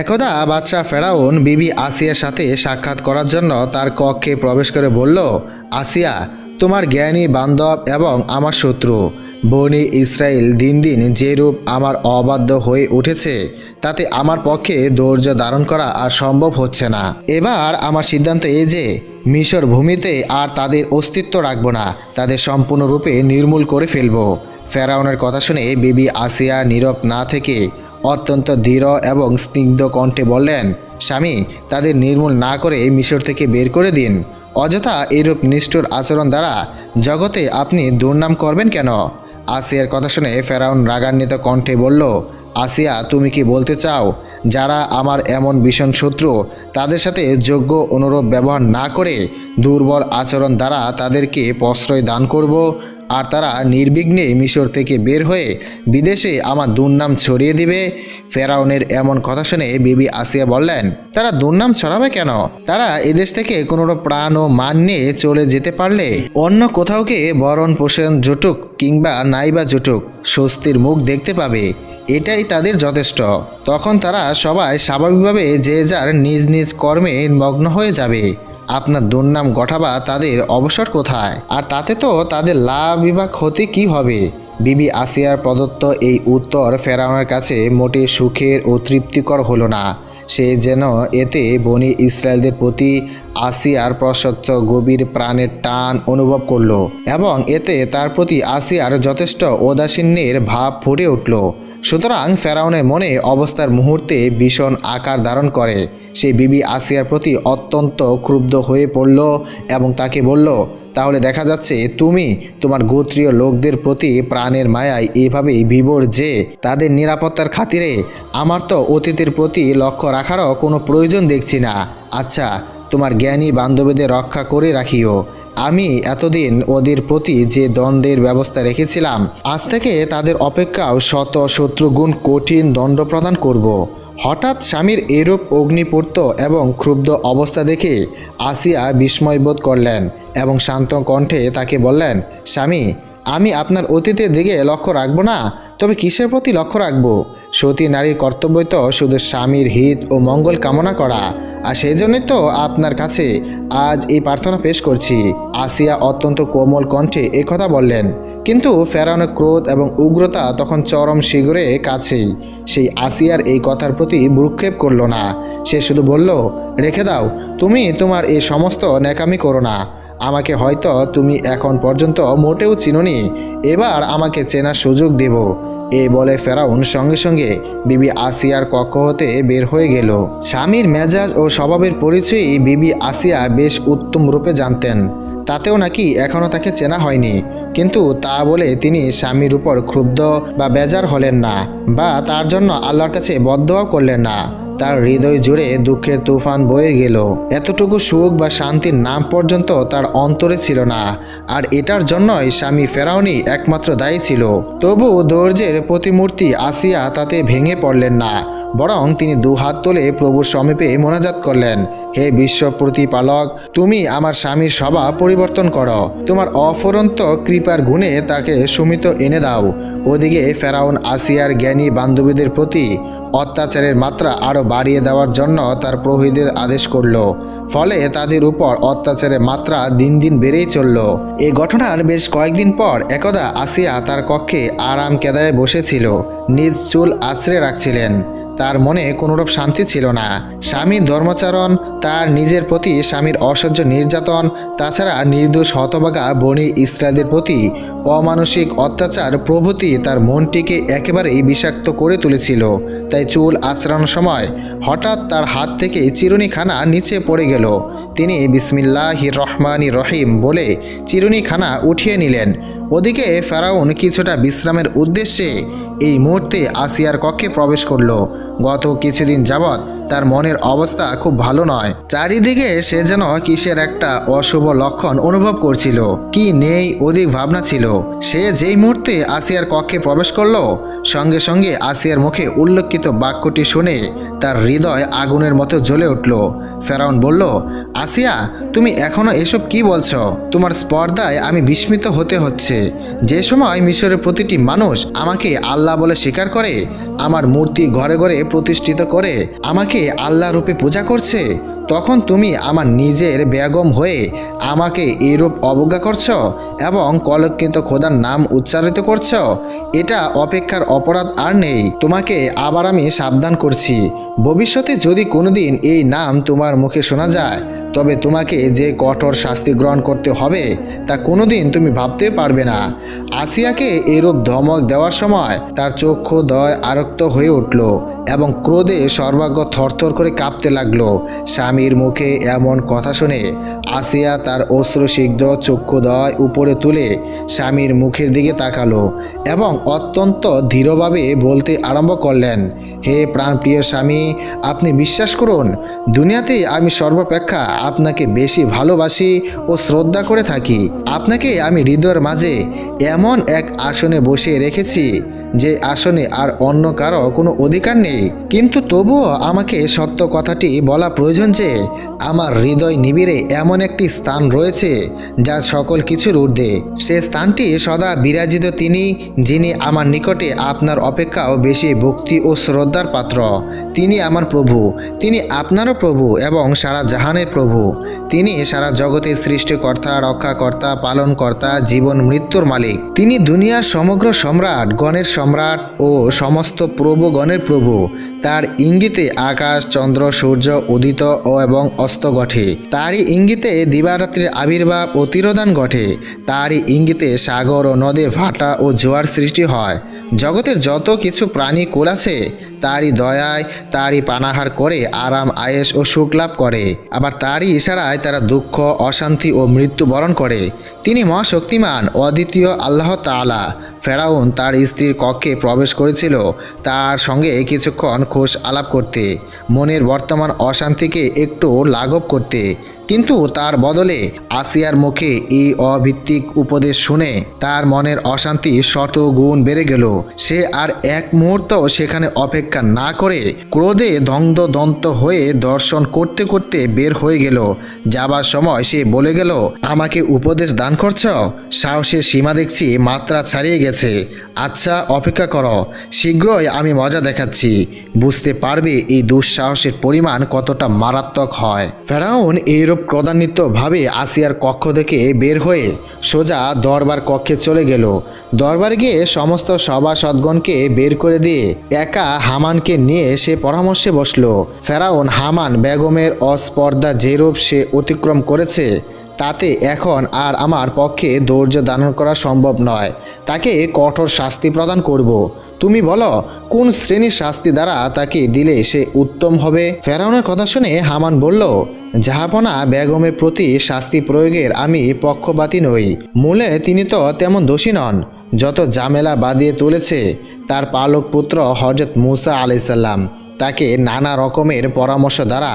একদা বাদশাহ ফেরাউন বিবি আসিয়ার সাথে সাক্ষাৎ করার জন্য তার কক্ষে প্রবেশ করে বলল, আসিয়া, তোমার জ্ঞানী বান্ধব এবং আমার শত্রু, বনি ইসরায়েল দিন দিন যে রূপ আমার অবাধ্য হয়ে উঠেছে, তাতে আমার পক্ষে ধৈর্য ধারণ করা আর সম্ভব হচ্ছে না। এবার আমার সিদ্ধান্ত এই যে, মিশর ভূমিতে আর তাদের অস্তিত্ব রাখব না, তাদের সম্পূর্ণরূপে নির্মূল করে ফেলব। ফেরাউনের কথা শুনে বিবি আসিয়া নীরব না থেকে অত্যন্ত দৃঢ় এবং স্নিগ্ধ কণ্ঠে বললেন, স্বামী, তাদের নির্মূল না করে মিশর থেকে বের করে দিন। অযথা এরূপ নিষ্ঠুর আচরণ দ্বারা জগতে আপনি দুর্নাম করবেন কেন? আসিয়ার কথা শুনে ফেরাউন রাগান্বিত কণ্ঠে বলল, আসিয়া, তুমি কি বলতে চাও, যারা আমার এমন ভীষণ শত্রু, তাদের সাথে যোগ্য অনুরূপ ব্যবহার না করে দুর্বল আচরণ দ্বারা তাদেরকে প্রশ্রয় দান করব? আর তারা নির্বিঘ্নে মিশর থেকে বের হয়ে বিদেশে আমার দুর্নাম ছড়িয়ে দিবে। ফেরাউনের এমন কথা শুনে বিবি আসিয়া বললেন, তারা দুর্নাম ছড়াবে কেন? তারা এদেশ থেকে কোনো প্রাণ ও মান নিয়ে চলে যেতে পারলে অন্য কোথাওকে বরণ পোষণ জুটুক কিংবা নাইবা জুটুক, স্বস্তির মুখ দেখতে পাবে। এটাই তাদের যথেষ্ট। তখন তারা সবাই স্বাভাবিকভাবে যে যার নিজ নিজ কর্মে মগ্ন হয়ে যাবে। আপনার দুর্নাম গঠাবা তাদের অবসর কোথায়? আর তাতে তো তাদের লাভ বা ক্ষতি কি হবে? বিবি আসিয়ার প্রদত্ত এই উত্তর ফেরাউনের কাছে মোটে সুখের ও তৃপ্তিকর হলো না। সে যেন এতে বনি ইসরায়েলদের প্রতি আসিয়ার প্রসচ্ছ গভীর প্রাণের টান অনুভব করল এবং এতে তার প্রতি আসিয়ার যথেষ্ট ঔদাসীন্যের ভাব ফুটে উঠল। সুতরাং ফেরাউনের মনে অবস্থার মুহূর্তে ভীষণ আকার ধারণ করে। সে বিবি আসিয়ার প্রতি অত্যন্ত ক্ষুব্ধ হয়ে পড়ল এবং তাকে বলল তাহলে দেখা যাচ্ছে তুমি তোমার গোত্রীয় লোকদের প্রতি প্রাণের মায়ায় এভাবেই বিভোর যে তাদের নিরাপত্তার খাতিরে আমার তো অতীতের প্রতি লক্ষ্য রাখারও কোনো প্রয়োজন দেখছি না আচ্ছা তোমার জ্ঞানী বান্ধবীদের রক্ষা করে রাখিও আমি এতদিন ওদের প্রতি যে দণ্ডের ব্যবস্থা রেখেছিলাম, আজ থেকে তাদের অপেক্ষাও শত শত্রুগুণ কঠিন দণ্ড প্রদান করব। হঠাৎ স্বামীর এরূপ অগ্নিপূর্ত এবং ক্ষুব্ধ অবস্থা দেখে আসিয়া বিস্ময়বোধ করলেন এবং শান্ত কণ্ঠে তাকে বললেন, স্বামী, আমি আপনার অতীতের দিকে লক্ষ্য রাখব না, তবে কিসের প্রতি লক্ষ্য রাখব? সতী নারীর কর্তব্য তো শুধু স্বামীর হিত ও মঙ্গল কামনা করা, আর সেই জন্যই তো আপনার কাছে আজ এই প্রার্থনা পেশ করছি। আসিয়া অত্যন্ত কোমল কণ্ঠে কথা বললেন কিন্তু ফেরাউনের ক্রোধ এবং উগ্রতা তখন চরম শিগরে কাছেই। সেই আসিয়ার এই কথার প্রতি ভ্রুক্ষেপ করল না। সে শুধু বলল, রেখে দাও, তুমি তোমার এই সমস্ত ন্যাকামি করো না। আমাকে হয়তো তুমি এখন পর্যন্ত মোটেও চিনোনি। এবার আমাকে চেনার সুযোগ দেব। এই বলে ফেরাউন সঙ্গে সঙ্গে বিবি আসিয়ার কক্ষ হতে বের হয়ে গেল। স্বামীর মেজাজ ও স্বভাবের পরিচয়ই বিবি আসিয়া বেশ উত্তম রূপে জানতেন। তাতেও নাকি এখনও তাকে চেনা হয়নি। কিন্তু তা বলে তিনি স্বামীর উপর ক্ষুব্ধ বা বেজার হলেন না বা তার জন্য আল্লাহর কাছে বদ্ধও করলেন না। তার হৃদয় জুড়ে দুঃখের তুফান বয়ে গেল। এতটুকু সুখ বা শান্তির নাম পর্যন্ত তার অন্তরে ছিল না। আর এটার জন্যই স্বামী ফেরাউনি একমাত্র দায়ী ছিল। তবু ধৈর্যের প্রতিমূর্তি আসিয়া তাতে ভেঙে পড়লেন না। বরং তিনি দুহাত তোলে প্রভুর সমীপে মোনাজাত করলেন। হে বিশ্ব প্রতিপালক, তুমি আমার স্বামীর সভা পরিবর্তন করো। তোমার অফরন্ত কৃপার গুণে তাকে সুমিত এনে দাও। ওদিকে ফেরাউন আসিয়ার জ্ঞানী বান্ধবীদের প্রতি অত্যাচারের মাত্রা আরও বাড়িয়ে দেওয়ার জন্য তার প্রহরীদের আদেশ করল। ফলে তাদের উপর অত্যাচারের মাত্রা দিন দিন বেড়েই চলল। এই ঘটনার বেশ কয়েকদিন পর একদা আসিয়া তার কক্ষে আরাম কেদায় বসেছিল। নিজ চুল আছড়ে রাখছিলেন। তার মনে কোনোরূপ শান্তি ছিল না। স্বামীর ধর্মচারণ, তার নিজের প্রতি স্বামীর অসহ্য নির্যাতন, তাছাড়া নির্দোষ হতবাগা বনি ইসরায়েলদের প্রতি অমানসিক অত্যাচার প্রভৃতি তার মনটিকে একেবারেই বিষাক্ত করে তুলেছিল। তাই চুল আচড়ানোর সময় হঠাৎ তার হাত থেকে চিরুনিখানা নিচে পড়ে গেল। তিনি বিসমিল্লাহ রহমানি রহিম বলে চিরুনিখানা উঠিয়ে নিলেন। ওদিকে ফেরাউন কিছুটা বিশ্রামের উদ্দেশ্যে এই মুহূর্তে আসিয়ার কক্ষে প্রবেশ করল। গত কিছুদিন যাবৎ তার মনের অবস্থা খুব ভালো নয়। চারিদিকে সে যেন কিসের একটা অশুভ লক্ষণ অনুভব করছিল। কি নেই অধিক ভাবনা ছিল। সে যেই মুহূর্তে আসিয়ার কক্ষে প্রবেশ করল, সঙ্গে সঙ্গে আসিয়ার মুখে উল্লেখিত বাক্যটি শুনে তার হৃদয় আগুনের মতো জ্বলে উঠল। ফেরাউন বলল, আসিয়া, তুমি এখনও এসব কি বলছো? তোমার স্পর্ধায় আমি বিস্মিত হতে হচ্ছে। যে সময় মিশরের প্রতিটি মানুষ আমাকে আল্লাহ বলে স্বীকার করে, আমার মূর্তি ঘরে ঘরে প্রতিষ্ঠিত করে আমাকে আল্লাহ রূপে পূজা করছে তখন তুমি আমার নিজের বেগম হয়ে আমাকে এরূপ অবজ্ঞা করছ এবং কলঙ্কিত খোদার নাম উচ্চারিত করছ। এটা অপেক্ষার অপরাধ আর নেই। তোমাকে আবার আমি সাবধান করছি। ভবিষ্যতে যদি কোনোদিন এই নাম তোমার মুখে শোনা যায়, তবে তোমাকে যে কঠোর শাস্তি গ্রহণ করতে হবে, তা কোনোদিন তুমি ভাবতে পারবে না। আসিয়াকে এরূপ ধমক দেওয়ার সময় তার চক্ষু দয় আরক্ত হয়ে উঠল এবং ক্রোধে সর্বাগ্য থরথর করে কাঁপতে লাগল। স্বামীর মুখে এমন কথা শুনে আসিয়া তার অশ্রুসিগ্ধ চক্ষুদয় উপরে তুলে স্বামীর মুখের দিকে তাকালো এবং অত্যন্ত ধীরভাবে বলতে আরম্ভ করলেন, হে প্রাণপ্রিয় স্বামী, আপনি বিশ্বাস করুন দুনিয়াতে আমি সর্বাপেক্ষা আপনাকে বেশি ভালোবাসি ও শ্রদ্ধা করে থাকি। আপনাকে আমি হৃদয়ের মাঝে এমন এক আসনে বসিয়ে রেখেছি যে আসনে আর অন্য কারও কোনো অধিকার নেই। কিন্তু তবুও আমাকে সত্য কথাটি বলা প্রয়োজন যে, আমার হৃদয় নিবিড়ে এমন একটি স্থান রয়েছে যা সকল কিছুর ঊর্ধ্বে। সে স্থানটি সদা বিরাজিত তিনি, যিনি আমার নিকটে আপনার অপেক্ষাও বেশি ভক্তি ও শ্রদ্ধার পাত্র। তিনি আমার প্রভু, তিনি আপনারও প্রভু এবং সারা জাহানের প্রভু। তিনি সারা জগতের সৃষ্টিকর্তা, রক্ষাকর্তা, পালনকর্তা, জীবন মৃত্যুর মালিক। তিনি দুনিয়ার সমগ্র সম্রাট, গণের সম্রাট ও সমস্ত প্রভুগণের প্রভু। তার ইঙ্গিতে আকাশ, চন্দ্র, সূর্য, উদিত ও এবং অস্ত গঠে। তারই ইঙ্গিতে দিবারাত্রির আবির্ভাব ও তিরোধান ঘটে, তারই ইঙ্গিতে সাগর ও নদে ভাটা ও জোয়ার সৃষ্টি হয়। জগতের যত কিছু প্রাণী কুল আছে, তারই দয়ায় তারই পানাহার করে আরাম আয়েস ও সুখ লাভ করে। আবার তারই ইশারায় তারা দুঃখ, অশান্তি ও মৃত্যু বরণ করে। তিনি মহাশক্তিমান, অদ্বিতীয় আল্লাহ তাআলা। ফেরাউন তার স্ত্রীর কক্ষে প্রবেশ করেছিল তার সঙ্গে কিছুক্ষণ খোশ আলাপ করতে, মনের বর্তমান অশান্তিকে একটু লাঘব করতে। কিন্তু তার বদলে আসিয়ার মুখে এই অভিত্তিক উপদেশ শুনে তার মনের অশান্তি শত গুণ বেড়ে গেল। সে আর এক মুহূর্ত সেখানে অপেক্ষা না করে ক্রোধে দন্ত হয়ে দর্শন করতে করতে বের হয়ে গেল। যাবার সময় সে বলে গেল, আমাকে উপদেশ দান করছ? সাহসের সীমা দেখছি মাত্রা ছাড়িয়ে গেছে। আচ্ছা অপেক্ষা করো, শীঘ্রই আমি মজা দেখাচ্ছি। বুঝতে পারবে এই দুঃসাহসের পরিমাণ কতটা মারাত্মক হয়। ফেরাউন এইরূপ ক্রোধান্বিত ভাবে আসিয়ার কক্ষ থেকে বের হয়ে সোজা দরবার কক্ষে চলে গেল। দরবার গিয়ে সমস্ত সভাসদগণকে বের করে দিয়ে একা হামানকে নিয়ে সে পরামর্শে বসল। ফেরাউন হামান বেগমের অস্পর্ধা যেরূপ সে অতিক্রম করেছে তাতে এখন আর আমার পক্ষে ধৈর্য ধারণ করা সম্ভব নয়। তাকে কঠোর শাস্তি প্রদান করব। তুমি বলো, কোন শ্রেণির শাস্তি দ্বারা তাকে দিলে সে উত্তম হবে? ফেরাউনের কথা শুনে হামান বলল, জাহাপনা বেগমের প্রতি শাস্তি প্রয়োগের আমি পক্ষপাতী নই। মূলে তিনি তো তেমন দোষী নন। যত জামেলা বাদিয়ে তুলেছে, তার পালক পুত্র হজরত মুসা আলাইসাল্লাম তাকে নানা রকমের পরামর্শ দ্বারা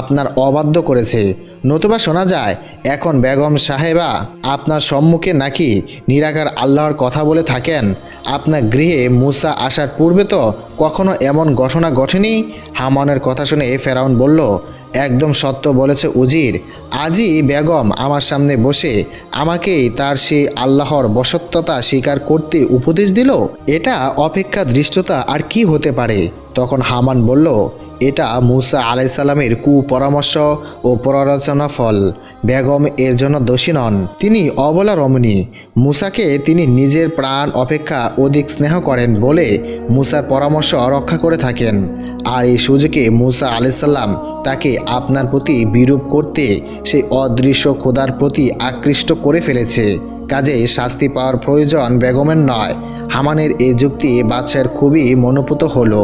আপনার অবাধ্য করেছে। নতুবা শোনা যায়, এখন বেগম সাহেবা আপনার সম্মুখে নাকি নিরাকার আল্লাহর কথা বলে থাকেন। আপনার গৃহে মুসা আসার পূর্বে তো কখনো এমন ঘটনা ঘটেনি? হামানের কথা শুনে ফেরাউন বলল, একদম সত্য বলেছে উজির। আজই বেগম আমার সামনে বসে আমাকেই তার সেই আল্লাহর বসত্বতা স্বীকার করতে উপদেশ দিল। এটা অপেক্ষা দৃষ্টতা আর কি হতে পারে? তখন হামান বলল, এটা মুসা আলাইসাল্লামের কুপরামর্শ ও পরালোচনা ফল। বেগম এর জন্য দোষী নন। তিনি অবলা রমণী। মুসাকে তিনি নিজের প্রাণ অপেক্ষা অধিক স্নেহ করেন বলে মুসার পরামর্শ রক্ষা করে থাকেন। আর এই সুযোগে মুসা আলাইসাল্লাম তাকে আপনার প্রতি বিরূপ করতে সেই অদৃশ্য খোদার প্রতি আকৃষ্ট করে ফেলেছে। কাজে শাস্তি পাওয়ার প্রয়োজন বেগমের নয়। হামানের এই যুক্তি বাদশাহের খুবই মনোপুত হলো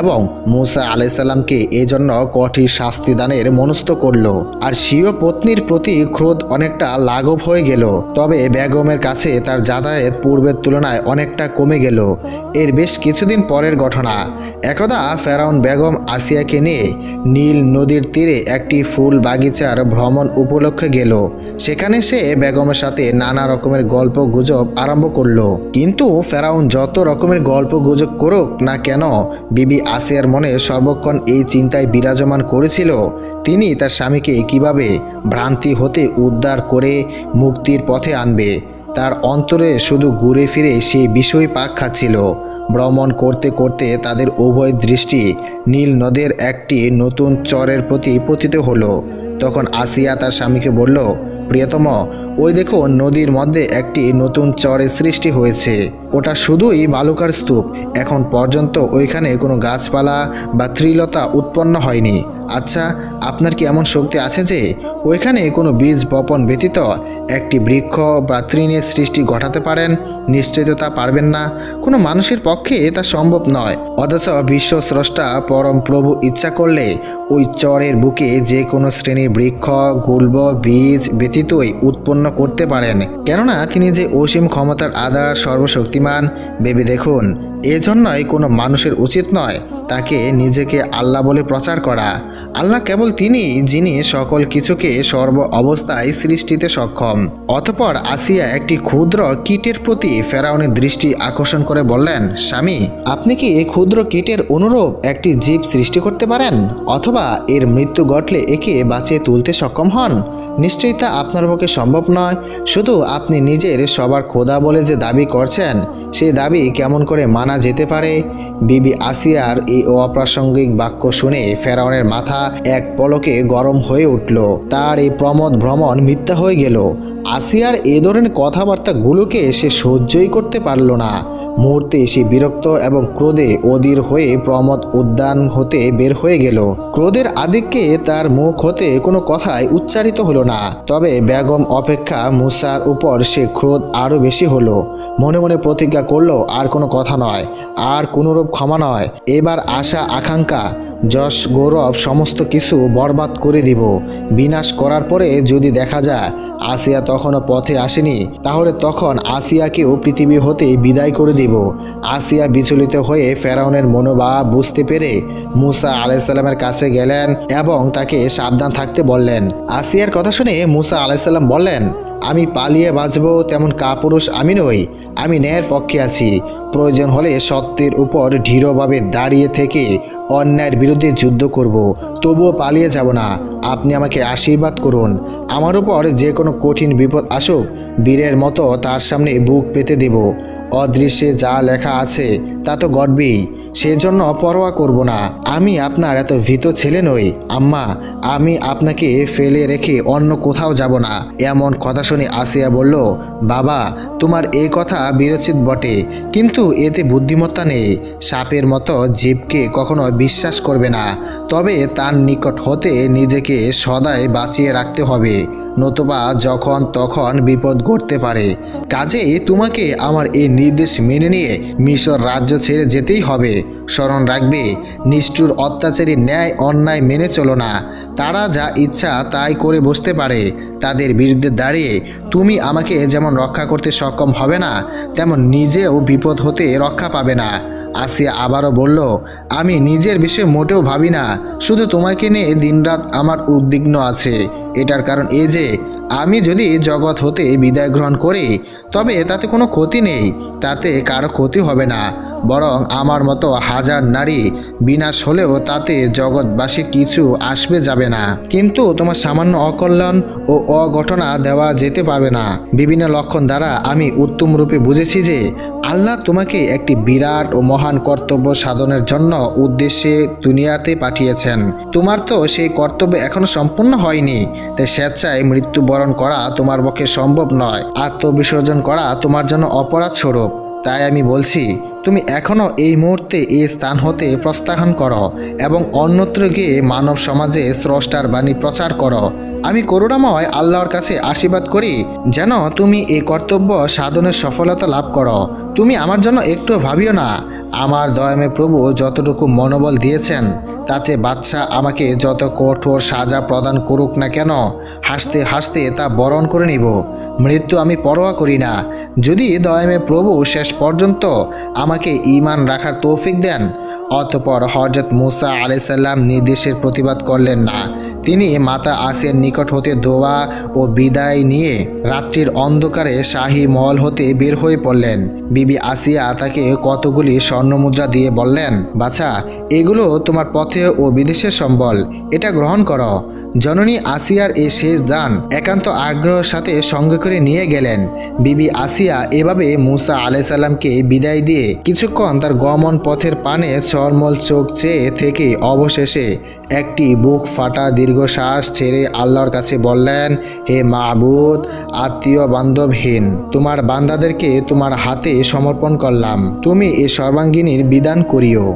এবং মুসা আলাইসাল্লামকে এজন্য কঠিন শাস্তি দানের মনস্থ করল। আর স্বীয় পত্নীর প্রতি ক্রোধ অনেকটা লাঘব হয়ে গেল। তবে বেগমের কাছে তার যাতায়াত পূর্বের তুলনায় অনেকটা কমে গেল। এর বেশ কিছুদিন পরের ঘটনা। একদা ফেরাউন বেগম আসিয়াকে নিয়ে নীল নদীর তীরে একটি ফুল বাগিচার ভ্রমণ উপলক্ষে গেল। সেখানে সে বেগমের সাথে নানা রকমের গল্প গুজব আরম্ভ করল। কিন্তু ফেরাউন যত রকমের গল্প গুজব করুক না কেন, বিবি আসিয়ার মনে সর্বক্ষণ এই চিন্তায় বিরাজমান করেছিল। তিনি তার স্বামীকে কীভাবে ভ্রান্তি হতে উদ্ধার করে মুক্তির পথে আনবে? তার অন্তরে শুধু ঘুরে ফিরে সেই বিষয় পাক খাচ্ছিল। ভ্রমণ করতে করতে তাদের উভয় দৃষ্টি নীল নদের একটি নতুন চরের প্রতি পতিত হলো। তখন আসিয়া তার স্বামীকে বলল, প্রিয়তম, ওই দেখো নদীর মধ্যে একটি নতুন চরের সৃষ্টি হয়েছে। ওটা শুধুই বালুকার স্তূপ। এখন পর্যন্ত ওইখানে কোনো গাছপালা বা ত্রিলতা উৎপন্ন হয়নি। আচ্ছা আপনার কি এমন শক্তি আছে যে ওইখানে কোনো বীজ বপন ব্যতীত একটি বৃক্ষ বা তৃণের সৃষ্টি ঘটাতে পারেন? নিশ্চয় তা পারবেন না। কোনো মানুষের পক্ষে তা সম্ভব নয়। অথচ বিশ্ব স্রষ্টা পরম প্রভু ইচ্ছা করলে ওই চরের বুকে যে কোনো শ্রেণির বৃক্ষ গুল্ব বীজ ব্যতীতই উৎপন্ন করতে পারেন। কেননা তিনি যে অসীম ক্ষমতার আধার সর্বশক্তিমান ভেবে দেখুন। এজন্যই কোনো মানুষের উচিত নয় তাকে নিজেকে আল্লাহ বলে প্রচার করা। আল্লাহ কেবল তিনি যিনি সকল কিছুকে সর্ব অবস্থায় সৃষ্টিতে সক্ষম। অতপর আসিয়া একটি ক্ষুদ্র কীটের প্রতি ফেরাউনের দৃষ্টি আকর্ষণ করে বললেন, স্বামী, আপনি কি এই ক্ষুদ্র কীটের অনুরূপ একটি জীব সৃষ্টি করতে পারেন? অথবা এর মৃত্যু ঘটলে একে বাঁচিয়ে তুলতে সক্ষম হন? নিশ্চয়ই তা আপনার পক্ষে সম্ভব নয়। শুধু আপনি নিজের সবার খোদা বলে যে দাবি করছেন সেই দাবি কেমন করে মানা যেতে পারে। বিবি আসিয়ার এই অপ্রাসঙ্গিক বাক্য শুনে ফেরাউনের মাথা এক পলকে গরম হয়ে উঠল। তার এই প্রমদ ভ্রমণ মিথ্যা হয়ে গেল। আসিয়ার এ ধরনের কথাবার্তাগুলোকে সে সহ্যই করতে পারল না। মুহূর্তে সে বিরক্ত এবং ক্রোধে অধীর হয়ে প্রমোদ উদ্যান হতে বের হয়ে গেল। ক্রোধের আধিক্যে তার মুখ হতে কোনো কথাই উচ্চারিত হলো না। তবে বেগম অপেক্ষা মুসার উপর সে ক্রোধ আরও বেশি হলো। মনে মনে প্রতিজ্ঞা করল, আর কোনো কথা নয়, আর কোনোরূপ ক্ষমা নয়। এবার আশা, আকাঙ্ক্ষা, যশ, গৌরব সমস্ত কিছু বরবাদ করে দিব। বিনাশ করার পরে যদি দেখা যায় আসিয়া তখনও পথে আসেনি, তাহলে তখন আসিয়াকেও পৃথিবী হতে বিদায় করে দিব। আসিয়া বিচলিত হয়ে ফেরাউনের মনোভাব বুঝতে পেরে মুসা আলাইসাল্লামের কাছে গেলেন এবং তাকে সাবধান থাকতে বললেন। আসিয়ার কথা শুনে মুসা আলাইসাল্লাম বললেন আমি পালিয়ে বাঁচব তেমন কাপুরুষ আমি নই, আমি ন্যায়ের পক্ষে আছি। প্রয়োজন হলে সত্যের উপর দৃঢ়ভাবে দাঁড়িয়ে থেকে অন্যায়ের বিরুদ্ধে যুদ্ধ করব, তবুও পালিয়ে যাব না। আপনি আমাকে আশীর্বাদ করুন। আমার উপর যে কোনো কঠিন বিপদ আসুক, বীরের মতো তার সামনে বুক পেতে দেব। অদৃশ্যে যা লেখা আছে, তা তো গড়বেই। সেজন্য পরোয়া করব না। আমি আপনার এত ভীত ছেলে নই। আম্মা, আমি আপনাকে ফেলে রেখে অন্য কোথাও যাব না। এমন কথা শুনে আসিয়া বলল, বাবা, তোমার এই কথা বিরচিত বটে। কিন্তু এতে বুদ্ধিমত্তা নেই। সাপের মতো জীবকে কখনো বিশ্বাস করবে না। তবে তার নিকট হতে নিজেকে সদাই বাঁচিয়ে রাখতে হবে। নতুবা যখন তখন বিপদ ঘটতে পারে। কাজে তোমাকে আমার এই নির্দেশ মেনে নিয়ে মিশর রাজ্য ছেড়ে যেতেই হবে। স্মরণ রাখবে, নিষ্ঠুর অত্যাচারী ন্যায় অন্যায় মেনে চলো না। তারা যা ইচ্ছা তাই করে বসতে পারে। তাদের বিরুদ্ধে দাঁড়িয়ে তুমি আমাকে যেমন রক্ষা করতে সক্ষম হবে না, তেমন নিজেও বিপদ হতে রক্ষা পাবে না। আসিয়া আবারও বলল, আমি নিজের বিষয়ে মোটেও ভাবি না। শুধু তোমাকে নিয়ে দিনরাত আমার উদ্বিগ্ন আছে। এটার কারণ এ যে, আমি যদি জগৎ হতে বিদায় গ্রহণ করি, তবে তাতে কোনো ক্ষতি নেই। তাতে কারও ক্ষতি হবে না। বরং আমার মতো হাজার নারী বিনাশ হলেও তাতে জগৎবাসী কিছু আসবে যাবে না। কিন্তু তোমার সামান্য অকল্যাণ ও অঘটনা দেওয়া যেতে পারবে না। বিভিন্ন লক্ষণ দ্বারা আমি উত্তম রূপে বুঝেছি যে আল্লাহ তোমাকে একটি বিরাট ও মহান কর্তব্য সাধনের জন্য উদ্দেশ্যে দুনিয়াতে পাঠিয়েছেন। তোমার তো সেই কর্তব্য এখনও সম্পূর্ণ হয়নি। তাই স্বেচ্ছায় মৃত্যুবরণ করা তোমার পক্ষে সম্ভব নয়। আত্মবিসর্জন করা তোমার জন্য অপরাধ স্বরূপ। তাই আমি বলছি তুমি এখনও এই মুহূর্তে এই স্থান হতে প্রস্থান করো এবং অন্যত্র গিয়ে মানব সমাজে স্রষ্টার বাণী প্রচার করো। আমি করুণাময় আল্লাহর কাছে আশীর্বাদ করি, যেন তুমি এই কর্তব্য সাধনের সফলতা লাভ করো। তুমি আমার জন্য একটু ভাবিও না। আমার দয়ামে প্রভু যতটুকু মনোবল দিয়েছেন, তাতে বাচ্চা আমাকে যত কঠোর সাজা প্রদান করুক না কেন, হাসতে হাসতে তা বরণ করে নিব। মৃত্যু আমি পরোয়া করি না। যদি দয়ামে প্রভু শেষ পর্যন্ত আমাকে ইমান রাখার তৌফিক দেন। অতপর হজরত মুসা আলাইসাল্লাম নির্দেশের প্রতিবাদ করলেন না। তিনি মাতা আসিয়ার নিকট হতে দোয়া ও বিদায় নিয়ে রাত্রির অন্ধকারে শাহী মহল হতে বের হয়ে পড়লেন। বিবি আসিয়া তাকে কতগুলি স্বর্ণমুদ্রা দিয়ে বললেন, বাছা, এগুলো তোমার পথে ও বিদেশের সম্বল। এটা গ্রহণ করো জননী আসিয়ার এই শেষ দান একান্ত আগ্রহের সাথে সঙ্গে করে নিয়ে গেলেন। বিবি আসিয়া এভাবে মুসা আলাইসাল্লামকে বিদায় দিয়ে কিছুক্ষণ তার গমন পথের পানে চরমল চোখ চেয়ে থেকে অবশেষে একটি বুক ফাটা দীর্ঘশ্বাস ছেড়ে আল্লাহর কাছে বললেন, হে মাহবুদ আত্মীয় বান্ধবহীন, তোমার বান্দাদেরকে তোমার হাতে সমর্পণ করলাম। তুমি এ সর্বাঙ্গিনীর বিধান করিও।